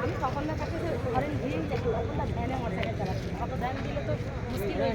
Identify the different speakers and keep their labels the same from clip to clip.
Speaker 1: আমি সকলের কাছে যে ঘরের গিয়েই দেখি সকলটা ধ্যানে মোটরসাইকেল চালাচ্ছে অত দিলে তো মুশকিল হয়ে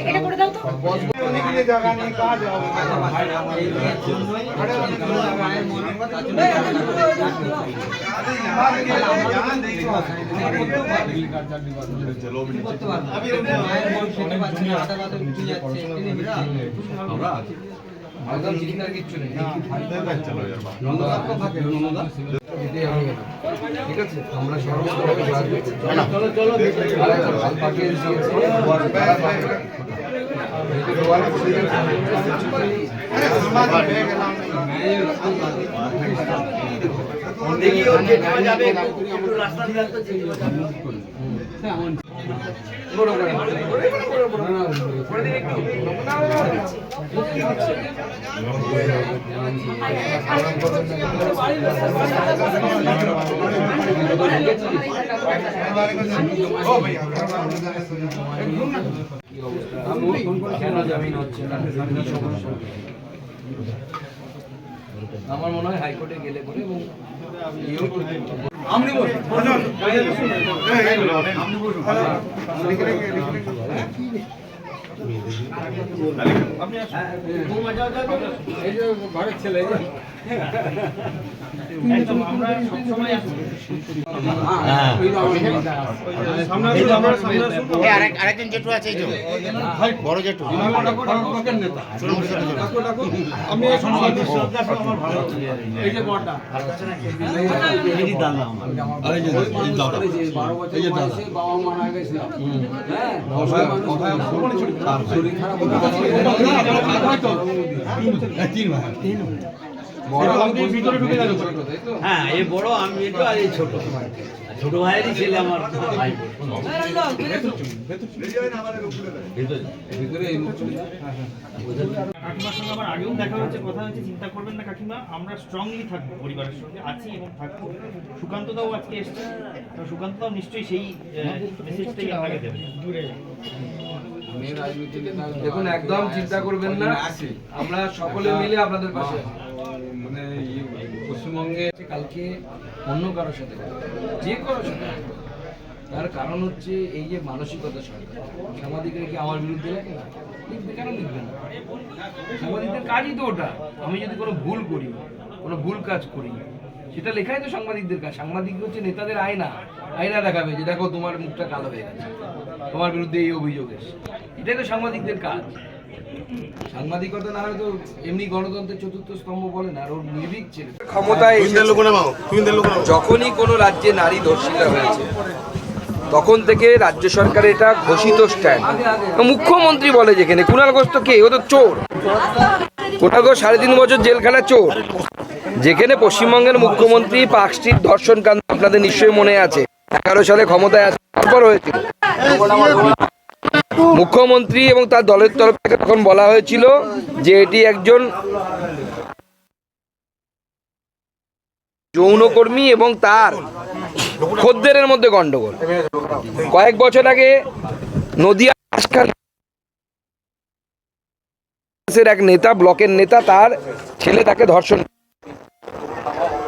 Speaker 1: এটা করে দাও তো।
Speaker 2: ঠিক আছে। আমরা সর্বস্তরে সাহায্য করছি। চলো চলো হাল পাকিয়ে দিয়েছি। বড় করে। না, না, কেন জামিন হচ্ছে না কি সমস্যা? আমার মনে হয় হাইকোর্টে গেলে পরে এবং করতে হবে। আপনি বলুন। ঘরের ছেলে।
Speaker 3: আরেকজন জেঠু আছে বড় জেঠু।
Speaker 2: বারো বছর বাবা মারা গেছে হ্যাঁ অসহায় মানুষ। শরীর খারাপ হলে বড় ভিতরে ঢুকে যাবে ছোট, তাই তো?
Speaker 4: হ্যাঁ এ বড় আমি একটু আর এই ছোট। ছোট ভাইয়েরই ছেলে আমার ভাই।
Speaker 2: ভিতরে এই মুখ
Speaker 5: কাকিমার সঙ্গে আমার আগেও দেখা হয়েছে কথা হয়েছে চিন্তা করবেন না কাকিমা আমরা স্ট্রংলি থাকব পরিবারের সঙ্গে আছি এবং থাকব। সুকান্তদাও আজকে এসছে তো সুকান্তদাও নিশ্চয়ই সেই মেসেজটাই আপনাকে দেবে।
Speaker 2: দেখুন একদম চিন্তা করবেন না। আমরা সকলে মিলে আপনাদের পাশে মানে ইয়ে, পশ্চিমবঙ্গে কালকে অন্য কারোর সাথে যে কারোর সাথে তার কারণ হচ্ছে এই যে মানসিকতা সরকার সাংবাদিকরা কি আমার বিরুদ্ধে লেখে না? লিখবে কেন লিখবে না? সাংবাদিকদের কাজই তো ওটা। আমি যদি কোনো ভুল করি কোনো ভুল কাজ করি সেটা লেখাই তো সাংবাদিকদের কাজ। সাংবাদিক হচ্ছে নেতাদের আয়না। আয়না দেখাবে যে দেখো তোমার মুখটা কালো হয়ে গেছে। তোমার বিরুদ্ধে এই অভিযোগ এসে এটাই তো সাংবাদিকদের কাজ। সাংবাদিকতা না হলে তো এমনি গণতন্ত্রের চতুর্থ স্তম্ভ বলে না ওর নির্ভীক ছেলে। ক্ষমতায় যখনই কোনো রাজ্যে নারী ধর্ষিতা হয়েছে তখন থেকে রাজ্য সরকারের এটা ঘোষিত স্ট্যান্ড মুখ্যমন্ত্রী বলে যেখানে কুণাল ঘোষ তো কে? ও তো চোর। কুণাল ঘোষ সাড়ে তিন বছর জেলখানা চোর। যেখানে পশ্চিমবঙ্গের মুখ্যমন্ত্রী পার্ক স্ট্রিট ধর্ষণ কাণ্ড আপনাদের নিশ্চয়ই মনে আছে। এগারো সালে ক্ষমতায় আসার হয়েছিল। মুখ্যমন্ত্রী এবং তার দলের তরফ থেকে তখন বলা হয়েছিল যে এটি একজন যৌনকর্মী এবং তার খদ্দেরের মধ্যে গন্ডগোল। কয়েক বছর আগে নদিয়া এক নেতা, ব্লকের নেতা, তার ছেলে তাকে ধর্ষণ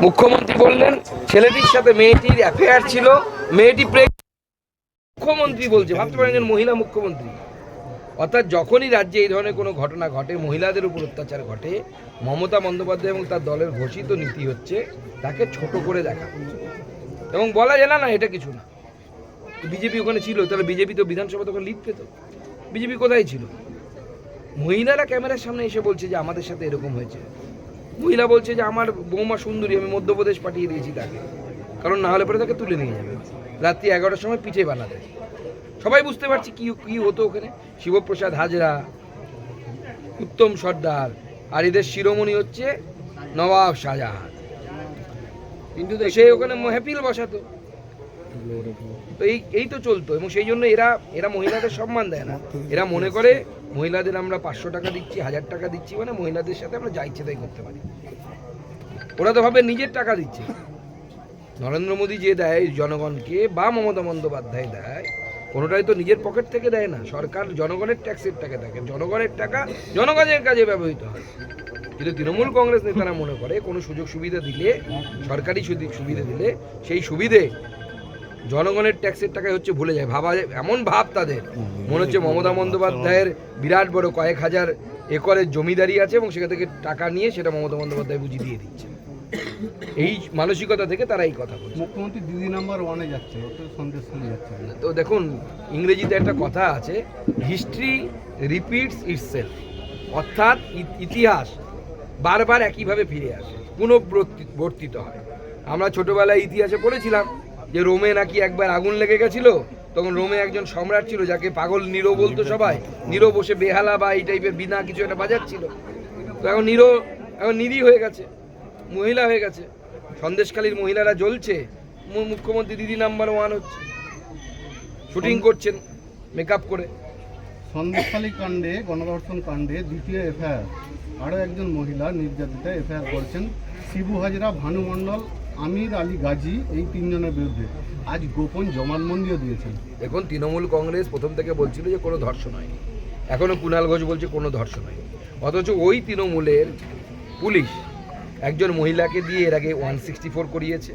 Speaker 2: মুখ্যমন্ত্রী বললেন, ছেলেটির সাথে মেয়েটির অ্যাফেয়ার ছিল, মেয়েটি মুখ্যমন্ত্রী বলছে, ভাবতে পারেন একজন মহিলা মুখ্যমন্ত্রী। অর্থাৎ যখনই রাজ্যে এই ধরনের কোনো ঘটনা ঘটে, মহিলাদের উপর অত্যাচার ঘটে, মমতা বন্দ্যোপাধ্যায় এবং তার দলের ঘোষিত নীতি হচ্ছে তাকে ছোট করে দেখা। এবং বলা যায়, না এটা কিছু না। বিজেপি ওখানে ছিল, তাহলে বিজেপি তো বিধানসভা তখন লিড পেত। বিজেপি কোথায় ছিল? মহিলারা ক্যামেরার সামনে এসে বলছে যে আমাদের সাথে এরকম হয়েছে। মহিলা বলছে যে আমার বৌমা সুন্দরী আমি মধ্যপ্রদেশ পাঠিয়ে দিয়েছি তাকে। কারণ না হলে পরে তাকে তুলে নিয়ে যাবে। রাত্রি এগারোটার সময় পিঠে বানাতে। সবাই বুঝতে পারছি কি কি হতো ওখানে? শিবপ্রসাদ হাজরা উত্তম সর্দার আর এদের শিরোমণি হচ্ছে নবাব শাহজাহান। কিন্তু সে ওখানে হ্যাপিল বসাতো। তো এই এই তো চলতো এবং সেই জন্য এরা এরা মহিলাদের সম্মান দেয় না। এরা মনে করে, মহিলাদের আমরা পাঁচশো টাকা দিচ্ছি, হাজার টাকা দিচ্ছি মানে মহিলাদের সাথে আমরা যা ইচ্ছে তাই করতে পারি। ওরা তো ভাবে নিজের টাকা দিচ্ছে। নরেন্দ্র মোদী যে দেয় জনগণকে বা মমতা বন্দ্যোপাধ্যায় দেয়, কোনোটাই তো নিজের পকেট থেকে দেয় না। সরকার জনগণের ট্যাক্সের টাকা থাকে জনগণের টাকা জনগণের কাজে ব্যবহৃত হয়। কিন্তু তৃণমূল কংগ্রেস নেতারা মনে করে, কোনো সুযোগ সুবিধা দিলে, সরকারি সুদি- সুবিধা দিলে, সেই সুবিধে জনগণের ট্যাক্সের টাকায় হচ্ছে ভুলে যায়। ভাবা যায়- এমন ভাব তাদের। মনে হচ্ছে মমতা বন্দ্যোপাধ্যায়ের বিরাট বড় কয়েক হাজার একরের জমিদারি আছে এবং সেখান থেকে টাকা নিয়ে সেটা মমতা বন্দ্যোপাধ্যায় বুঝিয়ে দিয়ে দিচ্ছে। এই মানসিকতা থেকে তারা এই কথা বলছে।
Speaker 6: মুখ্যমন্ত্রী দিদি নাম্বার ওয়ানে যাচ্ছে তো সন্দেশ যাচ্ছে।
Speaker 2: তো দেখুন ইংরেজিতে একটা কথা আছে হিস্ট্রি রিপিটস ইটসেলফ অর্থাৎ ইতিহাস বারবার একইভাবে ফিরে আসে পুনঃবর্তিত হয়। আমরা ছোটবেলায় ইতিহাসে পড়েছিলাম যে রোমে নাকি একবার আগুন লেগে গেছিল তখন রোমে একজন সম্রাট ছিল যাকে পাগল নিরো বলতো সবাই। নিরো বসে বেহালা বা এই টাইপের বিনা কিছু একটা বাজাচ্ছিল। তো এখন নিরো এখন নিরি হয়ে গেছে মহিলা হয়ে গেছে। সন্দেশকালীর মহিলারা জ্বলছে মুখ্যমন্ত্রী দিদি নাম্বার ওয়ান হচ্ছে। শুটিং করছেন মেকআপ করে।
Speaker 6: সন্দেশখালী কাণ্ডে গণধর্ষণ কাণ্ডে দ্বিতীয় এফআইআর। আরও একজন মহিলা নির্যাতিতা এফআইআর করছেন শিবু হাজরা ভানু মণ্ডল আমির আলী গাজী এই তিনজনের বিরুদ্ধে। আজ গোপন জবানবন্দিও দিয়েছেন।
Speaker 2: দেখুন তৃণমূল কংগ্রেস প্রথম থেকে বলছিল যে কোনো ধর্ষণ হয়নি এখনও কুণাল ঘোষ বলছে কোনো ধর্ষণ হয়নি অথচ ওই তৃণমূলের পুলিশ একজন মহিলাকে দিয়ে এর আগে ওয়ান সিক্সটি ফোর করিয়েছে।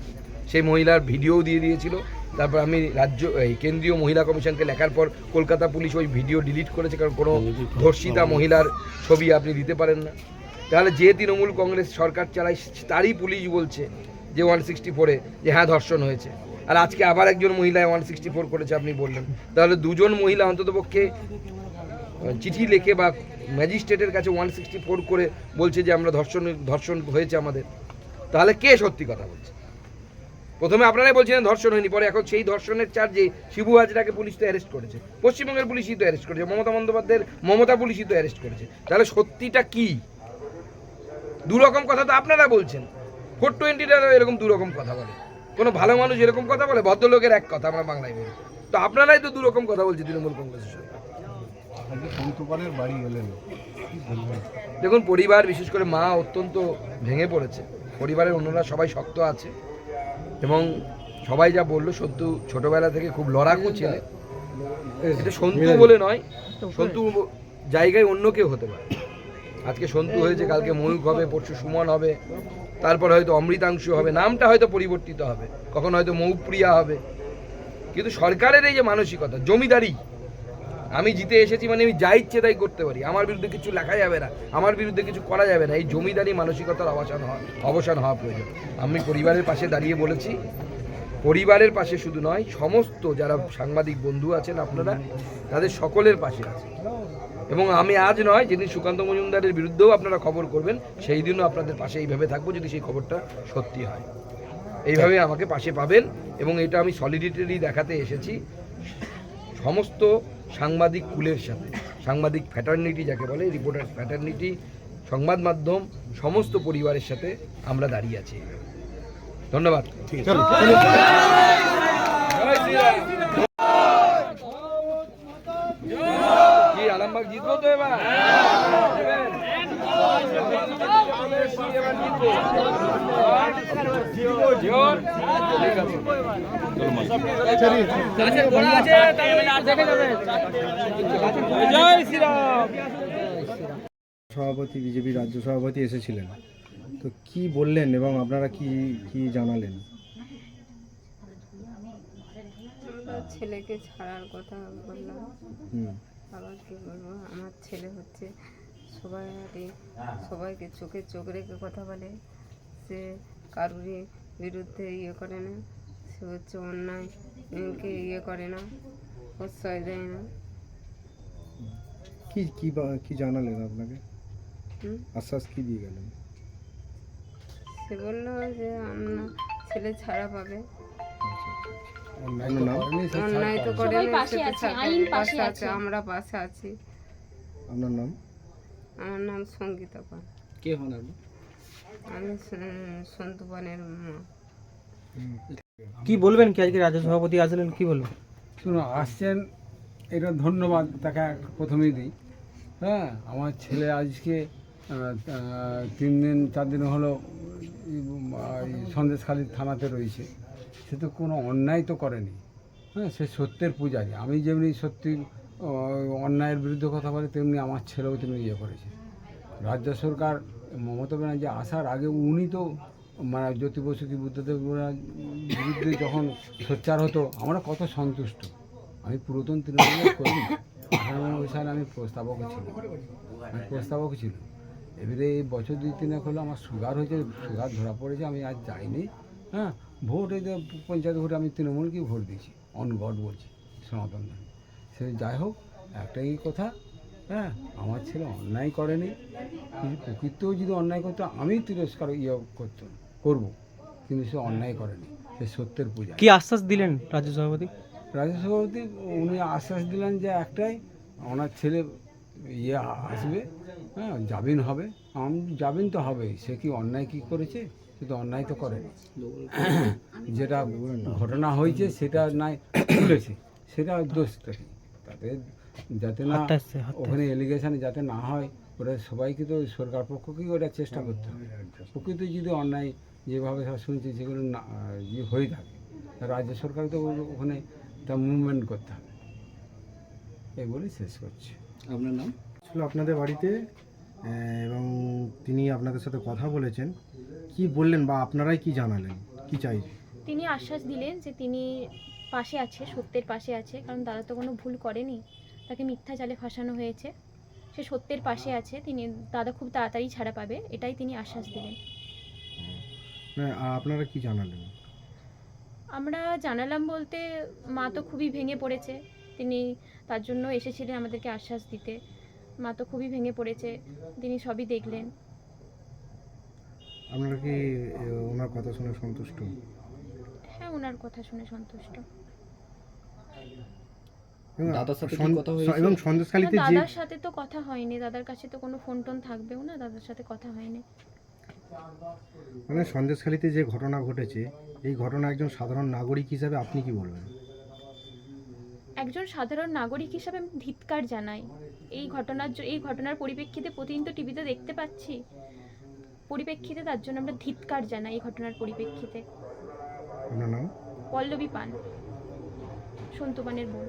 Speaker 2: সেই মহিলার ভিডিও দিয়ে দিয়েছিল। তারপর আমি রাজ্য এই কেন্দ্রীয় মহিলা কমিশনকে লেখার পর কলকাতা পুলিশ ওই ভিডিও ডিলিট করেছে কারণ কোনো ধর্ষিতা মহিলার ছবি আপনি দিতে পারেন না। তাহলে যে তৃণমূল কংগ্রেস সরকার চালায় তারই পুলিশ বলছে যে ওয়ান সিক্সটি ফোরে যে হ্যাঁ ধর্ষণ হয়েছে। আর আজকে আবার একজন মহিলা ওয়ান সিক্সটি ফোর করেছে, আপনি বললেন। তাহলে দুজন মহিলা অন্ততপক্ষে চিঠি লিখে বা ম্যাজিস্ট্রেটের কাছে ওয়ান সিক্সটি ফোর করে বলছে যে আমরা ধর্ষণ ধর্ষণ হয়েছে আমাদের। তাহলে কে সত্যি কথা বলছে? প্রথমে আপনারাই বলছিলেন ধর্ষণ হয়নি, পরে এখন সেই ধর্ষণের চার্জে শিবু হাজরাকে পুলিশ তো অ্যারেস্ট করেছে। পশ্চিমবঙ্গের পুলিশই তো অ্যারেস্ট করেছে, মমতা বন্দ্যোপাধ্যায়ের, মমতা পুলিশই তো অ্যারেস্ট করেছে। তাহলে সত্যিটা কি? দু রকম কথা তো আপনারা বলছেন। ফোর টোয়েন্টিটারও এরকম দু রকম কথা বলে। কোনো ভালো মানুষ এরকম কথা বলে ভদ্রলোকের এক কথা আমরা বাংলায় বলি। তো আপনারাই তো দু রকম কথা বলছে তৃণমূল কংগ্রেসের
Speaker 6: বাড়ি গেলেন।
Speaker 2: দেখুন পরিবার বিশেষ করে মা অত্যন্ত ভেঙে পড়েছে। পরিবারের অন্যরা সবাই শক্ত আছে এবং সবাই যা বলল সন্তু ছোটবেলা থেকে খুব লড়াকু ছেলে। এটা সন্তু বলে নয় সন্তু জায়গায় অন্য কেউ হতে পারে। আজকে সন্তু হয়েছে কালকে ময়ূক হবে পরশু সুমন হবে। তারপর হয়তো অমৃতাংশু হবে, নামটা হয়তো পরিবর্তিত হবে, কখন হয়তো মৌপ্রিয়া হবে। কিন্তু সরকারের এই যে মানসিকতা, জমিদারি, আমি জিতে এসেছি মানে আমি যা ইচ্ছে তাই করতে পারি, আমার বিরুদ্ধে কিছু লেখা যাবে না, আমার বিরুদ্ধে কিছু করা যাবে না, এই জমিদারি মানসিকতার অবসান হওয়া অবসান হওয়া প্রয়োজন। আমি পরিবারের পাশে দাঁড়িয়ে বলেছি, পরিবারের পাশে শুধু নয়, সমস্ত যারা সাংবাদিক বন্ধু আছেন আপনারা, তাদের সকলের পাশে আছে এবং আমি আজ নয় যেদিন সুকান্ত মজুমদারের বিরুদ্ধেও আপনারা খবর করবেন সেই দিনও আপনাদের পাশে এইভাবে থাকব যদি সেই খবরটা সত্যি হয়। এইভাবে আমাকে পাশে পাবেন এবং এটা আমি সলিডিটারি দেখাতে এসেছি। সমস্ত সাংবাদিক কুলের সাথে সাংবাদিক ফ্যাটার্নিটি যাকে বলে রিপোর্টার ফ্যাটার্নিটি সংবাদ মাধ্যম সমস্ত পরিবারের সাথে আমরা দাঁড়িয়ে আছি। ধন্যবাদ। জয় শ্রীরাম। কি আরামবাগ জিতবো তো এবার জিতবেন? এবার জিতবো। জিওর? ঠিক আছে জয় শ্রীরাম
Speaker 7: সভাপতি বিজেপি রাজ্য সভাপতি এসেছিলেন। তো কি বললেন এবং আপনারা কি কি জানালেন?
Speaker 8: আমরা ছেলেকে ছাড়ার কথা বললাম।
Speaker 7: হুম।
Speaker 8: আবার কি বলব আমার ছেলে হচ্ছে সবাই সবাইকে চোখে চোখ রেখে কথা বলে। সে কারুরই বিরুদ্ধে ইয়ে করে না। সে হচ্ছে অন্যায় কে ইয়ে করে না প্রশ্রয় দেয় না।
Speaker 7: কি কি কি জানালেন আপনাকে?
Speaker 8: হুম?
Speaker 7: আশ্বাস কি দিয়ে গেলেন?
Speaker 8: সে বলল যে আমরা ছেলে ছাড়া পাবে। অন্যায় তো করে
Speaker 9: সবাই পাশে। আছে।
Speaker 8: আমরা পাশে আছি।
Speaker 7: আপনার নাম?
Speaker 8: আমার নাম সঙ্গীতা পাল।
Speaker 10: কে হন আপনি?
Speaker 8: আমি সন্তু মা।
Speaker 11: কি বলবেন কি আজকে রাজ্য সভাপতি আসলেন কি বলবেন?
Speaker 3: শুনো আসছেন এটা ধন্যবাদ তাকে প্রথমেই দিই। হ্যাঁ আমার ছেলে আজকে তিন দিন চার দিন হলো সন্দেশখালী থানাতে রয়েছে। সে তো কোনো অন্যায় তো করেনি। হ্যাঁ সে সত্যের পূজারি। আমি যেমনি সত্যি অন্যায়ের বিরুদ্ধে কথা বলে তেমনি আমার ছেলেও তেমনি ইয়ে করেছে। রাজ্য সরকার মমতা ব্যানার্জি আসার আগে উনি তো মানে জ্যোতি বসু কি বুদ্ধদেব বিরুদ্ধে যখন সোচ্চার হতো, আমরা কত সন্তুষ্ট। আমি পুরাতন তৃণমূলের করি আঠারো সালে আমি প্রস্তাবক ছিল আমি প্রস্তাবক ছিল এবারে এই বছর দুই তিনেক হলো আমার সুগার হয়েছে, সুগার ধরা পড়েছে, আমি আজ যাইনি। হ্যাঁ ভোট এই পঞ্চায়েত ভোটে আমি তৃণমূলকেই ভোট দিয়েছি, অন গড বলছি, সনাতন। সে যাই হোক, একটাই কথা হ্যাঁ। আমার ছেলে অন্যায় করেনি। কিন্তু প্রকৃতও যদি অন্যায় করতো আমি তিরস্কার ইয়ে করতাম করব। কিন্তু সে অন্যায় করেনি। সে সত্যের পূজা।
Speaker 11: কি আশ্বাস দিলেন রাজ্য সভাপতি?
Speaker 3: রাজ্য সভাপতি উনি আশ্বাস দিলেন যে একটাই ওনার ছেলে ইয়ে আসবে হ্যাঁ জামিন হবে। আমি জামিন তো হবেই সে কি অন্যায় কি করেছে? সে তো অন্যায় তো করেনি। যেটা ঘটনা হয়েছে সেটা নাই তুলেছে সেটা দোষটা কি? যাতে না ওখানে এলিগেশন যাতে না হয় ওরা সবাইকে তো সরকার পক্ষকেই ওটা চেষ্টা করতে হবে। প্রকৃত যদি অন্যায় যেভাবে সব শুনছি সেগুলো না হয়ে থাকে রাজ্য সরকার তো ওখানে তা মুভমেন্ট করতে হবে। এই বলে শেষ করছি।
Speaker 10: আপনার নাম?
Speaker 7: ছিল আপনাদের বাড়িতে আহ, এবং তিনি আপনাদের সাথে কথা বলেছেন। কি বললেন বা আপনারাই কি জানালেন? কি চাই?
Speaker 12: তিনি আশ্বাস দিলেন যে তিনি পাশে আছে সত্যের পাশে আছে কারণ তারা তো কোনো ভুল করেনি। তাকে মিথ্যা জালে ফাঁসানো হয়েছে। সে সত্যের পাশে আছে তিনি দাদা খুব তাড়াতাড়ি ছাড়া পাবে এটাই তিনি আশ্বাস দিলেন।
Speaker 7: আপনারা কি জানালেন?
Speaker 12: আমরা জানালাম বলতে মা তো খুবই ভেঙে পড়েছে তিনি তার জন্য এসেছিলেন আমাদেরকে আশ্বাস দিতে। মা তো খুবই ভেঙে পড়েছে তিনি সবই দেখলেন।
Speaker 7: আপনারা কি ওনার কথা শুনে সন্তুষ্ট?
Speaker 12: হ্যাঁ ওনার কথা শুনে সন্তুষ্ট।
Speaker 10: দাদার সাথে কি কথা হয়েছে?
Speaker 7: এবং সন্দেশখালিতে যে
Speaker 12: দাদার সাথে তো কথা হয়নি। দাদার কাছে তো কোনো ফোন টোন থাকবেও না দাদার সাথে কথা হয়নি।
Speaker 7: মানে সন্দেশখালিতে যে ঘটনা ঘটেছে এই ঘটনা একজন সাধারণ নাগরিক হিসাবে আপনি কি বলবেন?
Speaker 12: একজন সাধারণ নাগরিক হিসাবে আমি ধিৎকার জানাই। এই ঘটনার জ- এই ঘটনার পরিপ্রেক্ষিতে প্রতিদিন তো টিভিতে দেখতে পাচ্ছি। পরিপ্রেক্ষিতে তার জন্য আমরা ধিৎকার জানাই এই ঘটনার পরিপ্রেক্ষিতে।
Speaker 7: আপনার নাম?
Speaker 12: পল্লবী পান সন্তু পানের বোন